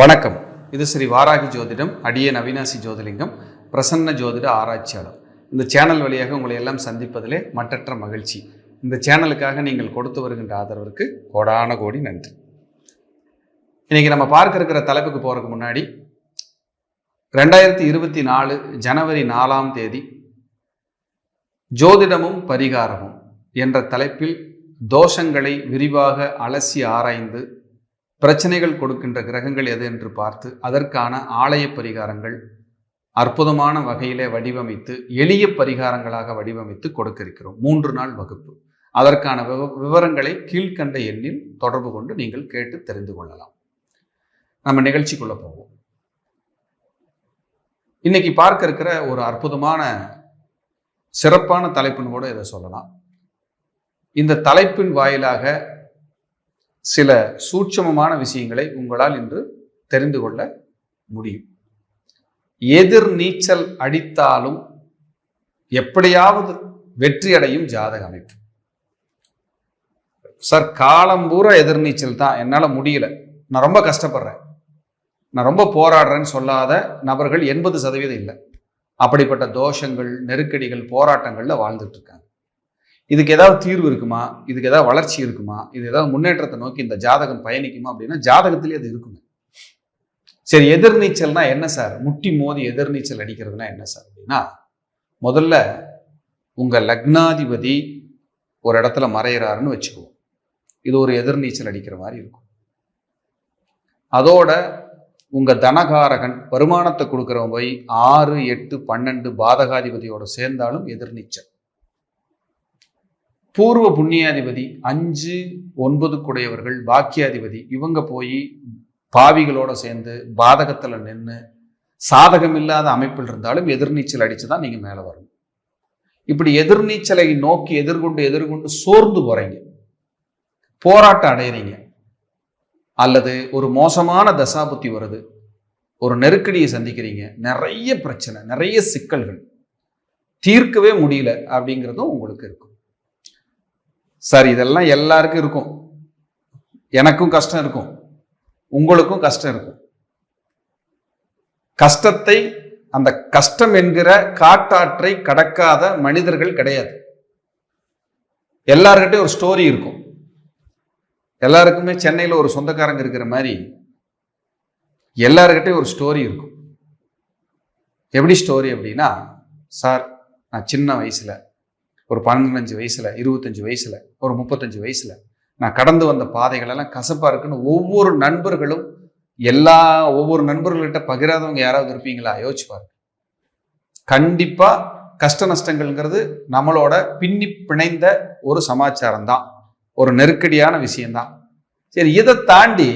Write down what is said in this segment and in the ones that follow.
வணக்கம். இது ஸ்ரீ வாராகி ஜோதிடம் அடிய நவீனாசி ஜோதிலிங்கம் பிரசன்ன ஜோதிட ஆராய்ச்சியாளர். இந்த சேனல் வழியாக உங்களை எல்லாம் சந்திப்பதிலே மட்டற்ற மகிழ்ச்சி. இந்த சேனலுக்காக நீங்கள் கொடுத்து வருகின்ற ஆதரவிற்கு கோடான கோடி நன்றி. இன்னைக்கு நம்ம பார்க்க இருக்கிற தலைப்புக்கு போறதுக்கு முன்னாடி ரெண்டாயிரத்தி இருபத்தி நாலு ஜனவரி நாலாம் தேதி ஜோதிடமும் பரிகாரமும் என்ற தலைப்பில் தோஷங்களை விரிவாக அலசி ஆராய்ந்து பிரச்சனைகள் கொடுக்கின்ற கிரகங்கள் எது என்று பார்த்து அதற்கான ஆலய பரிகாரங்கள் அற்புதமான வகையிலே வடிவமைத்து எளிய பரிகாரங்களாக வடிவமைத்து கொடுக்க இருக்கிறோம் மூன்று நாள் வகுப்பு. அதற்கான விவ- விவரங்களை கீழ்க்கண்ட எண்ணில் தொடர்பு கொண்டு நீங்கள் கேட்டு தெரிந்து கொள்ளலாம். நம்ம நிகழ்ச்சிக்குள்ள போவோம். இன்னைக்கு பார்க்க இருக்கிற ஒரு அற்புதமான சிறப்பான தலைப்புன்னு கூட இதை சொல்லலாம். இந்த தலைப்பின் வாயிலாக சில சூட்சமமான விஷயங்களை உங்களால் இன்று தெரிந்து கொள்ள முடியும். எதிர் நீச்சல் அடித்தாலும் எப்படியாவது வெற்றி அடையும் ஜாதக அமைப்பு. சார் காலம் பூரா எதிர்நீச்சல் தான். என்னால் முடியல. நான் ரொம்ப கஷ்டப்படுறேன். நான் ரொம்ப போராடுறேன்னு சொல்லாத நபர்கள் எண்பது சதவீதம் இல்லை. அப்படிப்பட்ட தோஷங்கள் நெருக்கடிகள் போராட்டங்களில் வாழ்ந்துட்டு இருக்காங்க. இதுக்கு ஏதாவது தீர்வு இருக்குமா? இதுக்கு ஏதாவது வளர்ச்சி இருக்குமா? இது ஏதாவது முன்னேற்றத்தை நோக்கி இந்த ஜாதகம் பயணிக்குமா அப்படின்னா ஜாதகத்திலே அது இருக்குங்க. சரி எதிர்நீச்சல்னா என்ன சார்? முட்டி மோதி எதிர்நீச்சல் அடிக்கிறதுனா என்ன சார் அப்படின்னா முதல்ல உங்க லக்னாதிபதி ஒரு இடத்துல மறையிறாருன்னு வச்சுக்குவோம் இது ஒரு எதிர்நீச்சல் அடிக்கிற மாதிரி இருக்கும். அதோட உங்க தனகாரகன் வருமானத்தை கொடுக்குறவன் போய் ஆறு எட்டு பன்னெண்டு பாதகாதிபதியோட சேர்ந்தாலும் எதிர்நீச்சல். பூர்வ புண்ணியாதிபதி அஞ்சு ஒன்பது குடையவர்கள் பாக்கியாதிபதி இவங்க போய் பாவிகளோட சேர்ந்து பாதகத்தில் நின்று சாதகம் இல்லாத அமைப்பில் இருந்தாலும் எதிர்நீச்சல் அடித்து தான் நீங்கள் மேலே வரணும். இப்படி எதிர்நீச்சலை நோக்கி எதிர்கொண்டு எதிர்கொண்டு சோர்ந்து போகிறீங்க போராட்டம் அடையிறீங்க. அல்லது ஒரு மோசமான தசாபுத்தி வருது. ஒரு நெருக்கடியை சந்திக்கிறீங்க. நிறைய பிரச்சனை நிறைய சிக்கல்கள். தீர்க்கவே முடியல அப்படிங்கிறதும் உங்களுக்கு இருக்கும். சார் இதெல்லாம் எல்லாருக்கும் இருக்கும். எனக்கும் கஷ்டம் இருக்கும். உங்களுக்கும் கஷ்டம் இருக்கும். கஷ்டத்தை அந்த கஷ்டம் என்கிற காட்டாற்றை கடக்காத மனிதர்கள் கிடையாது. எல்லார்கிட்டையும் ஒரு ஸ்டோரி இருக்கும். எல்லாருக்குமே சென்னையில் ஒரு சொந்தக்காரங்க இருக்கிற மாதிரி எல்லாருக்கிட்டையும் ஒரு ஸ்டோரி இருக்கும். எப்படி ஸ்டோரி அப்படின்னா சார் நான் சின்ன வயசில் ஒரு பன்னெண்டு வயசுல இருபத்தஞ்சு வயசுல ஒரு முப்பத்தஞ்சு வயசுல நான் கடந்து வந்த பாதைகளெல்லாம் கசப்பாக கசப்பா இருக்குன்னு ஒவ்வொரு நண்பர்களும் எல்லா ஒவ்வொரு நண்பர்கள்கிட்ட பகிராதவங்க யாராவது இருப்பீங்களா? யோசிச்சு பாருங்க. கண்டிப்பா கஷ்ட நஷ்டங்கள்ங்கிறது நம்மளோட பின்னி பிணைந்த ஒரு சமாச்சாரம் தான். ஒரு நெருக்கடியான விஷயம்தான் சரி இதை தாண்டி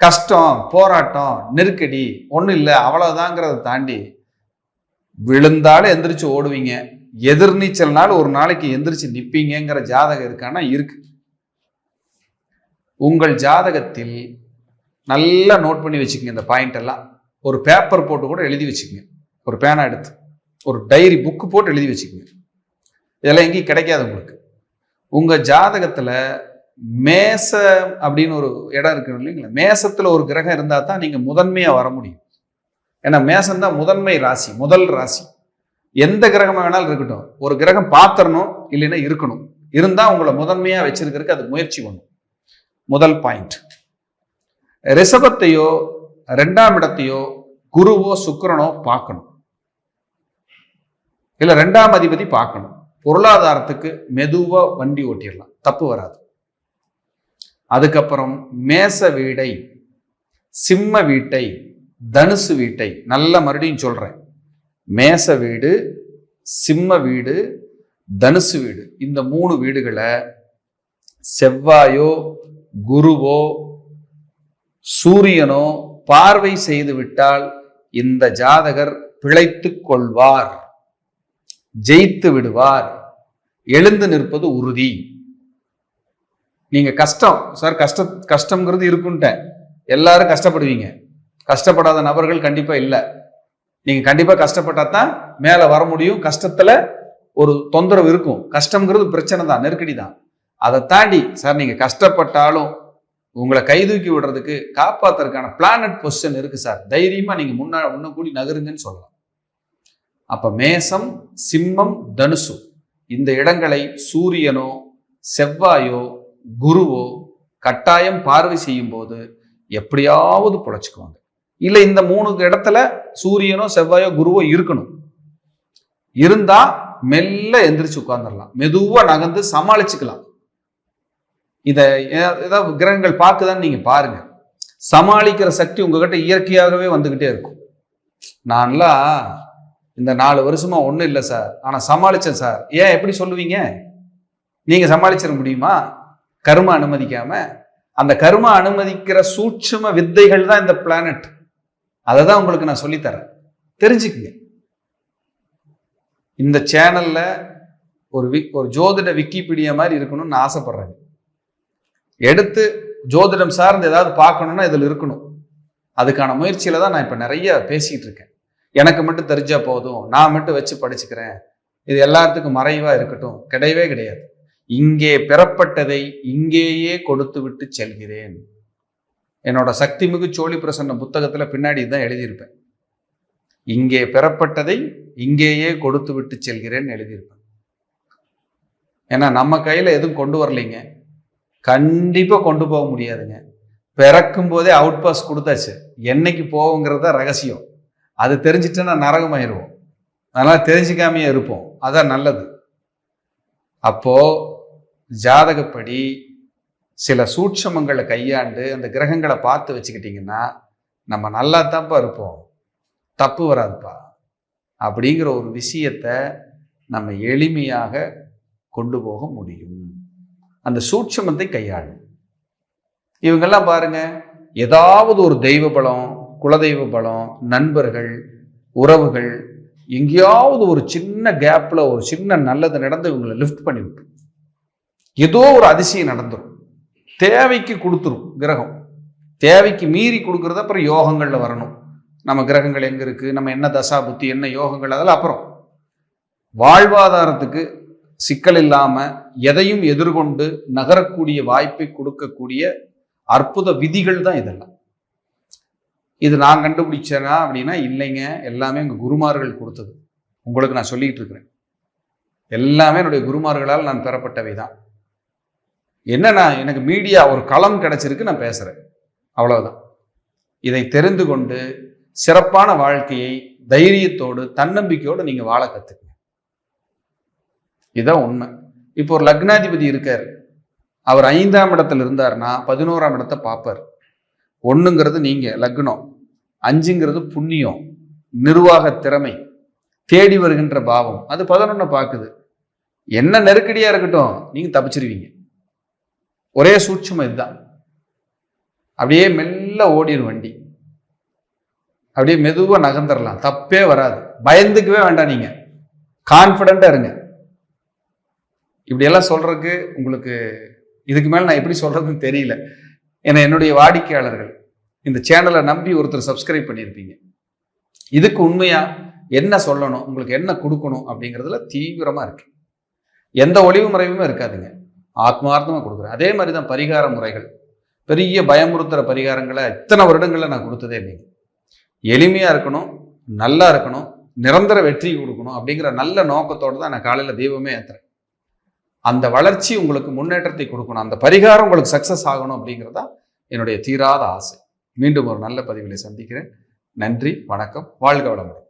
கஷ்டம் போராட்டம் நெருக்கடி ஒன்றும் இல்லை அவ்வளவுதாங்கிறத தாண்டி விழுந்தாலும் எந்திரிச்சு ஓடுவீங்க. எதிர்நீச்சல்னால் ஒரு நாளைக்கு எந்திரிச்சு நிற்பீங்கிற ஜாதகம் இருக்கான்னா இருக்கு. உங்கள் ஜாதகத்தில் நல்லா நோட் பண்ணி வச்சுக்கோங்க இந்த பாயிண்ட் எல்லாம். ஒரு பேப்பர் போட்டு கூட எழுதி வச்சுக்கோங்க. ஒரு பேனா எடுத்து. ஒரு டைரி புக்கு போட்டு எழுதி வச்சுக்கோங்க. இதெல்லாம் எங்கேயும் கிடைக்காது உங்களுக்கு. உங்கள் ஜாதகத்தில் மேசம் அப்படின்னு ஒரு இடம் இருக்கு இல்லைங்களா? மேசத்தில் ஒரு கிரகம் இருந்தால் தான் நீங்கள் முதன்மையாக வர முடியும். ஏன்னா மேசம் தான் முதன்மை ராசி முதல் ராசி. எந்த கிரகமாக வேணாலும் இருக்கட்டும். ஒரு கிரகம் பாத்திரணும் இல்லைன்னா இருக்கணும். இருந்தா உங்களை முதன்மையா வச்சிருக்கிறதுக்கு அது முயற்சி பண்ணும். முதல் பாயிண்ட் ரிஷபத்தையோ ரெண்டாம் இடத்தையோ குருவோ சுக்கிரனோ பார்க்கணும். இல்ல ரெண்டாம் அதிபதி பார்க்கணும். பொருளாதாரத்துக்கு மெதுவா வண்டி ஓட்டிடலாம். தப்பு வராது. அதுக்கப்புறம் மேச வீடை சிம்ம வீட்டை தனுசு வீட்டை நல்ல மறுபடியும் சொல்றேன். மேச வீடு சிம்ம வீடு தனுசு வீடு. இந்த மூணு வீடுகளை செவ்வாயோ குருவோ சூரியனோ பார்வை செய்து விட்டால் இந்த ஜாதகர் பிழைத்து கொள்வார். ஜெயித்து விடுவார். எழுந்து நிற்பது உறுதி. நீங்க கஷ்டம். சார் கஷ்ட கஷ்டம்ங்கிறது இருக்குன்ட்டேன் எல்லாரும் கஷ்டப்படுவீங்க. கஷ்டப்படாத நபர்கள் கண்டிப்பா இல்லை. நீங்க கண்டிப்பா கஷ்டப்பட்டா தான் மேல வர முடியும். கஷ்டத்துல ஒரு தொந்தரவு இருக்கும். கஷ்டம்ங்கிறது பிரச்சனை தான் நெருக்கடி தான். அதை தாண்டி சார் நீங்க கஷ்டப்பட்டாலும் உங்களை கைதூக்கி விடுறதுக்கு காப்பாத்துறதுக்கான பிளானட் பொசிஷன் இருக்கு சார். தைரியமா நீங்க முன்னா முன்ன கூடி நகருங்கன்னு சொல்லலாம். அப்ப மேசம் சிம்மம் தனுசு. இந்த இடங்களை சூரியனோ செவ்வாயோ குருவோ கட்டாயம் பார்வை செய்யும் போது எப்படியாவது பொழைச்சுக்குவாங்க இல்லை இந்த மூணு இடத்துல சூரியனோ செவ்வாயோ குருவோ இருக்கணும். இருந்தா மெல்ல எந்திரிச்சு உட்கார்ந்துடலாம். மெதுவா நகர்ந்து சமாளிச்சுக்கலாம். இதை ஏதாவது கிரகங்கள் பார்க்குதான்னு நீங்க பாருங்க. சமாளிக்கிற சக்தி உங்ககிட்ட இயற்கையாகவே வந்துகிட்டே இருக்கும். நான்லாம் இந்த நாலு வருஷமா ஒன்றும் இல்லை சார். ஆனால் சமாளித்தேன் சார். ஏன் எப்படி சொல்லுவீங்க? நீங்கள் சமாளிச்சிட முடியுமா? கரும அனுமதிக்காம. அந்த கரும அனுமதிக்கிற சூட்சும வித்தைகள் தான் இந்த பிளானட் அதை தான் உங்களுக்கு நான் சொல்லித்தரேன். தெரிஞ்சுக்குங்க. இந்த சேனல்ல ஒரு வி ஒரு ஜோதிட விக்கிபீடியா மாதிரி இருக்கணும்னு நான் எடுத்து ஜோதிடம் சார்ந்து ஏதாவது பார்க்கணும்னா இதில் இருக்கணும். அதுக்கான முயற்சியில தான் நான் இப்போ நிறைய பேசிகிட்டு இருக்கேன். எனக்கு மட்டும் தெரிஞ்சா போதும். நான் மட்டும் வச்சு படிச்சுக்கிறேன். இது எல்லாத்துக்கும் மறைவாக இருக்கட்டும். கிடையவே கிடையாது. இங்கே பெறப்பட்டதை இங்கேயே கொடுத்து விட்டு செல்கிறேன். என்னோட சக்தி மிகு சோழி பிரசன்ன புத்தகத்தில் பின்னாடி தான் எழுதியிருப்பேன். இங்கே பெறப்பட்டதை இங்கேயே கொடுத்து விட்டு செல்கிறேன்னு எழுதியிருப்பேன். ஏன்னா நம்ம கையில் எதுவும் கொண்டு வரலைங்க. கண்டிப்பாக கொண்டு போக முடியாதுங்க. பிறக்கும் போதே அவுட் பாஸ் கொடுத்தாச்சு. என்னைக்கு போவோங்கிறது தான் ரகசியம். அது தெரிஞ்சிட்டேன்னா நரகமாயிருவோம். அதனால் தெரிஞ்சுக்காமையே இருப்போம். அதான் நல்லது. அப்போது ஜாதகப்படி சில சூட்சமங்களை கையாண்டு அந்த கிரகங்களை பார்த்து வச்சுக்கிட்டிங்கன்னா நம்ம நல்லா தான்ப்பா இருப்போம். தப்பு வராதுப்பா. அப்படிங்கிற ஒரு விஷயத்த நம்ம எளிமையாக கொண்டு போக முடியும். அந்த சூட்சமத்தை கையாளும் இவங்கெல்லாம் பாருங்க ஏதாவது ஒரு தெய்வ பலம் குலதெய்வ பலம் நண்பர்கள் உறவுகள் எங்கேயாவது ஒரு சின்ன கேப்பில் ஒரு சின்ன நல்லது நடந்து இவங்களை லிஃப்ட் பண்ணி விட்டு ஏதோ ஒரு அதிசயம் நடந்துடும் தேவைக்கு கொடுத்துரும் கிரகம். தேவைக்கு மீறி கொடுக்கறது அப்புறம் யோகங்களில் வரணும். நம்ம கிரகங்கள் எங்கே இருக்குது நம்ம என்ன தசா புத்தி என்ன யோகங்கள் அதெல்லாம் அப்புறம். வாழ்வாதாரத்துக்கு சிக்கல் இல்லாமல் எதையும் எதிர்கொண்டு நகரக்கூடிய வாய்ப்பை கொடுக்கக்கூடிய அற்புத விதிகள் தான் இதெல்லாம். இது நான் கண்டுபிடிச்சேனா அப்படின்னா இல்லைங்க. எல்லாமே எங்கள் குருமார்கள் கொடுத்தது. உங்களுக்கு நான் சொல்லிகிட்டு இருக்கிறேன். எல்லாமே என்னுடைய குருமார்களால் நான் பெறப்பட்டவை தான் என்னன்னா எனக்கு மீடியா ஒரு களம் கிடைச்சிருக்கு நான் பேசுகிறேன் அவ்வளவுதான். இதை தெரிந்து கொண்டு சிறப்பான வாழ்க்கையை தைரியத்தோடு தன்னம்பிக்கையோடு நீங்கள் வாழ கற்றுக்குங்க இதுதான் உண்மை. இப்போ ஒரு லக்னாதிபதி இருக்கார். அவர் ஐந்தாம் இடத்துல இருந்தாருன்னா பதினோராம் இடத்தை பார்ப்பார். ஒன்றுங்கிறது நீங்கள் லக்னம். அஞ்சுங்கிறது புண்ணியம். நிர்வாக திறமை. தேடி வருகின்ற பாவம். அது பதினொன்று பார்க்குது. என்ன நெருக்கடியாக இருக்கட்டும் நீங்கள் தப்பிச்சிருவீங்க. ஒரே சூட்சம் இதுதான். அப்படியே மெல்ல ஓடிடும் வண்டி. அப்படியே மெதுவாக நகர்ந்துடலாம். தப்பே வராது. பயந்துக்கவே வேண்டாம் நீங்க. கான்பிடண்டா இருங்க. இப்படியெல்லாம் சொல்றதுக்கு உங்களுக்கு இதுக்கு மேல நான் எப்படி சொல்றதுன்னு தெரியல. ஏன்னா என்னுடைய வாடிக்கையாளர்கள் இந்த சேனலை நம்பி ஒருத்தர் சப்ஸ்கிரைப் பண்ணியிருப்பீங்க. இதுக்கு உண்மையா என்ன சொல்லணும் உங்களுக்கு என்ன கொடுக்கணும் அப்படிங்கிறதுல தீவிரமா இருக்கு. எந்த ஒளிவு மறைவுமே இருக்காதுங்க. ஆத்மார்த்தமாக கொடுக்குறேன். அதே மாதிரி தான் பரிகார முறைகள். பெரிய பயமுறுத்துகிற பரிகாரங்களை இத்தனை வருடங்களில் நான் கொடுத்ததே இல்லைங்க எளிமையாக இருக்கணும் நல்லா இருக்கணும் நிரந்தர வெற்றி கொடுக்கணும் அப்படிங்கிற நல்ல நோக்கத்தோடு தான் நான் காலையில் தெய்வமே ஏற்றுறேன் அந்த வளர்ச்சி உங்களுக்கு முன்னேற்றத்தை கொடுக்கணும். அந்த பரிகாரம் உங்களுக்கு சக்ஸஸ் ஆகணும் அப்படிங்கிறதா என்னுடைய தீராத ஆசை. மீண்டும் ஒரு நல்ல பதிவுகளை சந்திக்கிறேன். நன்றி வணக்கம் வாழ்க வளமுடன்.